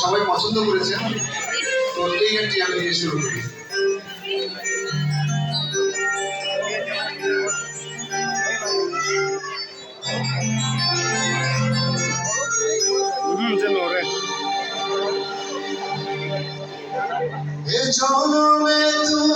সবাই পছন্দ করেছেন তো এই গানটি আমি দিয়ে শুরু করি। জনমে তুমি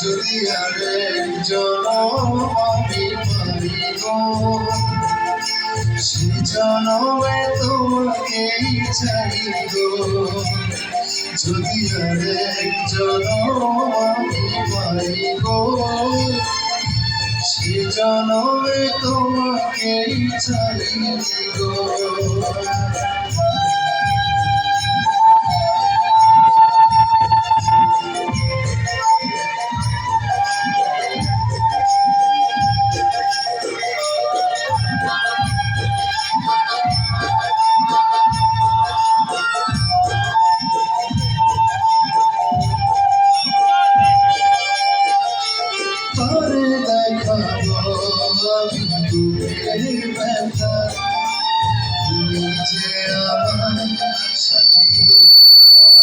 যদি আর একজন আমি পারিব সে জনমে তোমাকেই চাইব যদি আর একজন আমি পারিব সে জনমে তোমাকেই চাইব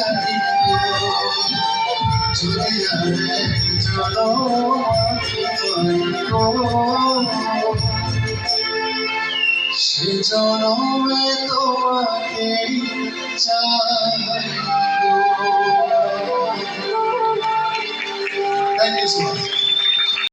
আর জনম আমি পাইব সে জনমে তোমাকেই চাইব থ্যাংক ইউ সো মাচ